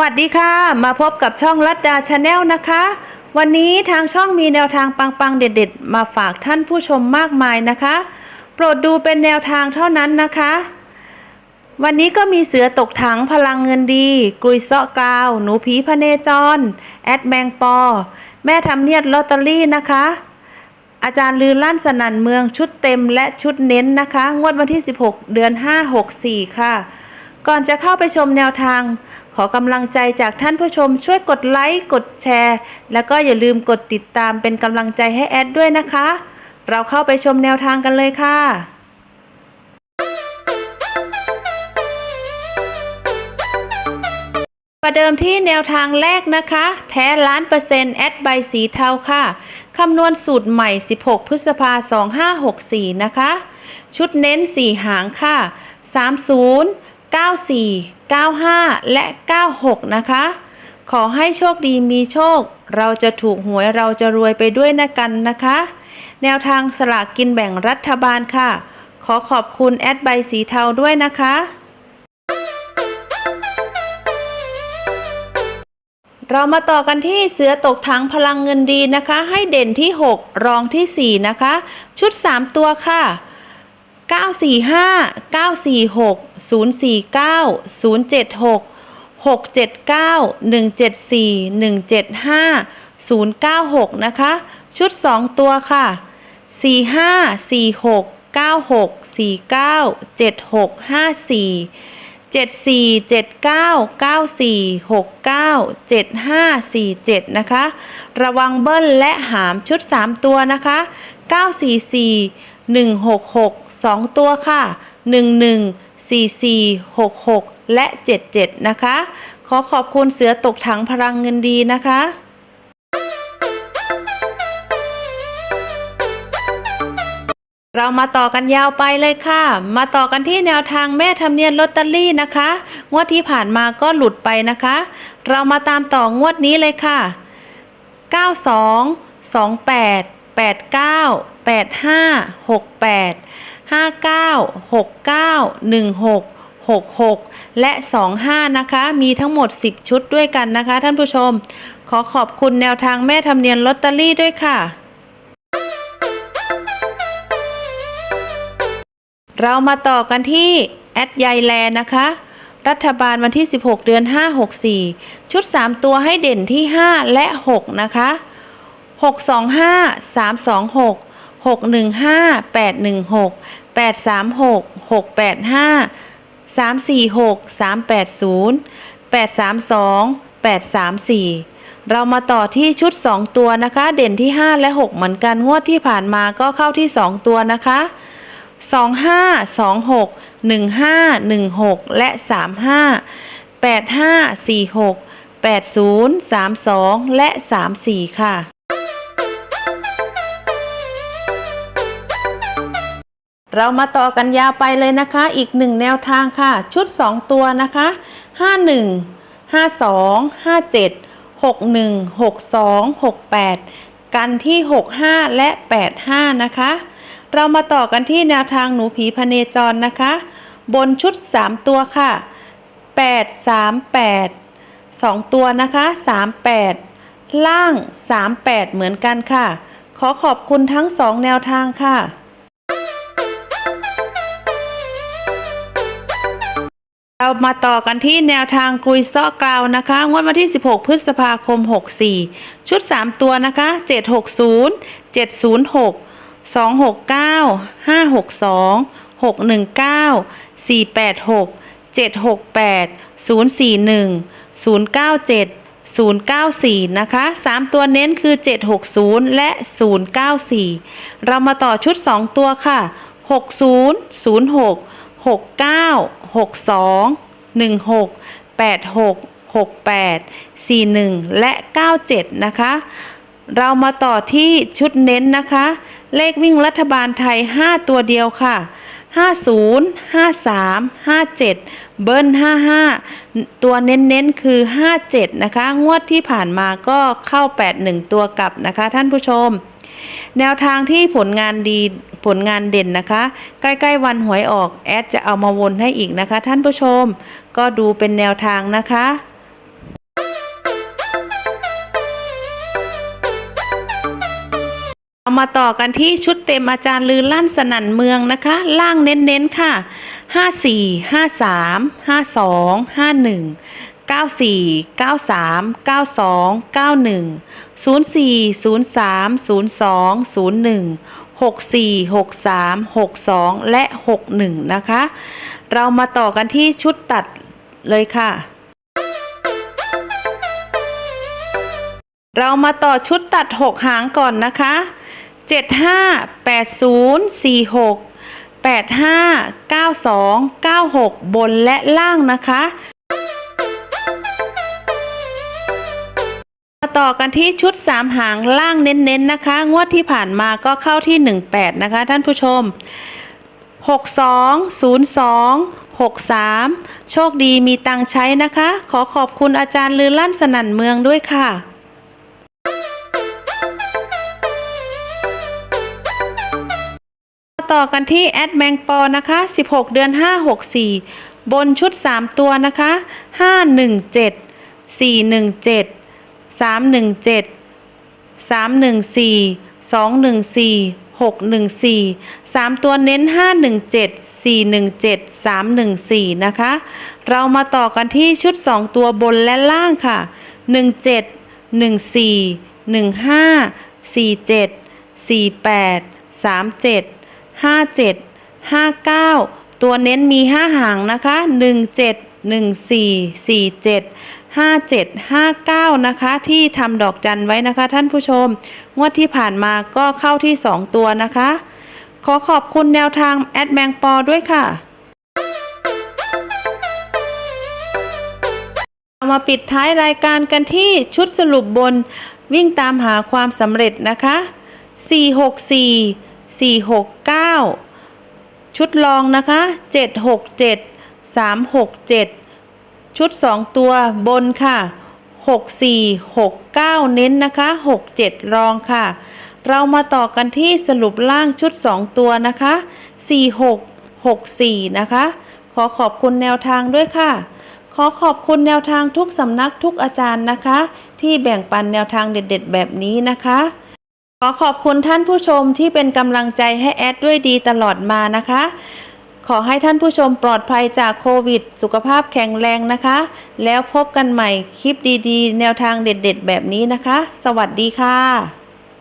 วัสดีค่ะ มาพบกับช่องรัดดาชาแนลนะคะ วันนี้ทางช่องมีแนวทางปังๆ เด็ดๆ มาฝากท่านผู้ชมมากมายนะคะ โปรดดูเป็นแนวทางเท่านั้นนะคะ วันนี้ก็มีเสือตกถังพลังเงินดี กุยเซาะกาว หนูผีพเนจร แอดแมงปอ แม่ทำเนียดลอตเตอรี่นะคะ อาจารย์ลือลั่นสนั่นเมืองชุดเต็มและชุดเน้นนะคะ งวดวันที่ 16 เดือน 5 64 ค่ะ ก่อนจะเข้าไปชมแนวทาง ขอกำลังใจจากท่านผู้ชมช่วยกดไลค์กดแชร์ แล้วก็อย่าลืมกดติดตามเป็นกำลังใจให้แอดด้วยนะคะ เราเข้าไปชมแนวทางกันเลยค่ะประเดิมที่แนวทางแรกนะคะ แท้ล้านเปอร์เซ็นต์แอดใบสีเทาค่ะ คำนวณสูตรใหม่ 16 พฤษภา 2564 นะคะ ชุดเน้น 4 หางค่ะ 30 94 95 และ 96 นะคะ ขอให้โชคดีมีโชค เราจะถูกหวยเราจะรวยไปด้วยนะกันนะคะ แนวทางสลากกินแบ่งรัฐบาลค่ะ ขอขอบคุณแอดใบสีเทาด้วยนะคะ เรามาต่อกันที่เสือตกถังพลังเงินดีนะคะ ให้เด่นที่ 6 รองที่ 4 นะคะ ชุด 3 ตัวค่ะ 945 946 049 076 679 174 175 096 นะคะ ชุด 2 ตัวค่ะ 45 46 96 49 76 54เจ็ดสี่เจ็ดเก้าเก้าสี่หกเก้าเจ็ดห้าสี่เจ็ดนะคะ ระวังเบิ้ลและหามชุดสามตัวนะคะเก้าสี่สี่หนึ่งหกหกสองตัวค่ะหนึ่งหนึ่งสี่สี่หกหกและเจ็ดเจ็ดนะคะ ขอขอบคุณเสือตกถังพลังเงินดีนะคะเรามาต่อกันยาวไปเลยค่ะ มาต่อกันที่แนวทางแม่ทำเนียนลอตเตอรี่นะคะ งวดที่ผ่านมาก็หลุดไปนะคะ เรามาตามต่องวดนี้เลยค่ะ 92 28 89 85 68 59 69 16 66 และ 25 นะคะ มีทั้งหมด 10 ชุดด้วยกันนะคะ ท่านผู้ชม ขอขอบคุณแนวทางแม่ทำเนียนลอตเตอรี่ด้วยค่ะ เรามาต่อกันที่แอดยายแลนะคะ รัฐบาลวันที่ 16 เดือน 5 64 ชุด 3 ตัวให้เด่นที่ 5 และ 6 นะคะ 625 326 615 816 836 685 346 380 832 834 เรามาต่อที่ชุด 2 ตัวนะคะ เด่นที่ 5 และ 6 เหมือนกันงวดที่ผ่านมาก็เข้าที่ 2 ตัวนะคะสองห้าสองหกหนึ่งห้าหนึ่งหกและสามห้าแปดห้าสี่หกแปดศูนย์สามสองและสามสี่ค่ะ เรามาต่อกันยาวไปเลยนะคะ อีกหนึ่งแนวทางค่ะ ชุด 2 ตัวนะคะ 51 52 57 61 62 68 กันที่ 65 และ 85 นะคะ เรามาต่อกันที่แนวทางหนูผีพเนจรนะคะ บนชุด 3 ตัวค่ะ 8 3 8 2 ตัวนะคะ 38 ล่าง 38 เหมือนกันค่ะ ขอขอบคุณทั้ง 2 แนวทางค่ะ เรามาต่อกันที่แนวทางกุยซาะกราวนะคะ งวดวันที่ 16 พฤษภาคม 64 ชุด 3 ตัวนะคะ 760 706 269 562 619 486 768 041 097 094 นะคะ 3 ตัวเน้นคือ 760 และ 094 เรามาต่อชุด 2 ตัวค่ะ 60 06 69 62 16 86 68 41 และ 97 นะคะ เรามาต่อที่ชุดเน้นนะคะ เลขวิ่งรัฐบาลไทย 5 ตัวเดียวค่ะ 50 53 57 เบิ้ล55 ตัวเน้นๆคือ 57 นะคะ งวดที่ผ่านมาก็เข้า 81 ตัวกลับนะคะท่านผู้ชม แนวทางที่ผลงานดีผลงานเด่นนะคะ ใกล้ๆวันหวยออกแอดจะเอามาวนให้อีกนะคะ ท่านผู้ชมก็ดูเป็นแนวทางนะคะามาต่อกันที่ชุดเต็มอาจารย์ลือลั่นสนันเมืองนะคะ ล่างเน้นๆค่ะ 54 53 52 51 94 93 92 91 04 03 02 01 64 63 62 และ 61 นะคะ เรามาต่อกันที่ชุดตัดเลยค่ะ เรามาต่อชุดตัด 6 หางก่อนนะคะ 75 80 46 85 92 96 บนและล่างนะคะ มาต่อกันที่ชุด 3 หางล่างเน้นๆนะคะ งวดที่ผ่านมาก็เข้าที่ 18 นะคะ ท่านผู้ชม 62 02 63 โชคดีมีตังใช้นะคะ ขอขอบคุณอาจารย์ลือลั่นสนั่นเมืองด้วยค่ะต่อกันที่แอดแมงปอนะคะ 16 เดือน 564 บนชุด 3 ตัวนะคะ 517 417 317 314 214 614 3 ตัวเน้น 517 417 314 นะคะ เรามาต่อกันที่ชุด 2 ตัวบนและล่างค่ะ 17 14 15 47 48 37 57 59 ตัวเน้นมี 5 หางนะคะ 17 14 47 57 59 นะคะ ที่ทำดอกจันไว้นะคะ ท่านผู้ชม งวดที่ผ่านมาก็เข้าที่ 2 ตัวนะคะ ขอขอบคุณแนวทางแอดแมงปอด้วยค่ะเรามาปิดท้ายรายการกันที่ชุดสรุปบนวิ่งตามหาความสำเร็จนะคะ 464 469 ชุดรองนะคะ 767 367 ชุด 2 ตัวบนค่ะ 64 69 เน้นนะคะ 67 รองค่ะ เรามาต่อกันที่สรุปล่างชุด 2 ตัวนะคะ 46 64 นะคะ ขอขอบคุณแนวทางด้วยค่ะ ขอขอบคุณแนวทางทุกสำนักทุกอาจารย์นะคะ ที่แบ่งปันแนวทางเด็ดๆ แบบนี้นะคะขอขอบคุณท่านผู้ชมที่เป็นกำลังใจให้แอดด้วยดีตลอดมานะคะ ขอให้ท่านผู้ชมปลอดภัยจากโควิด สุขภาพแข็งแรงนะคะ แล้วพบกันใหม่คลิปดีๆ แนวทางเด็ดๆ แบบนี้นะคะ สวัสดีค่ะ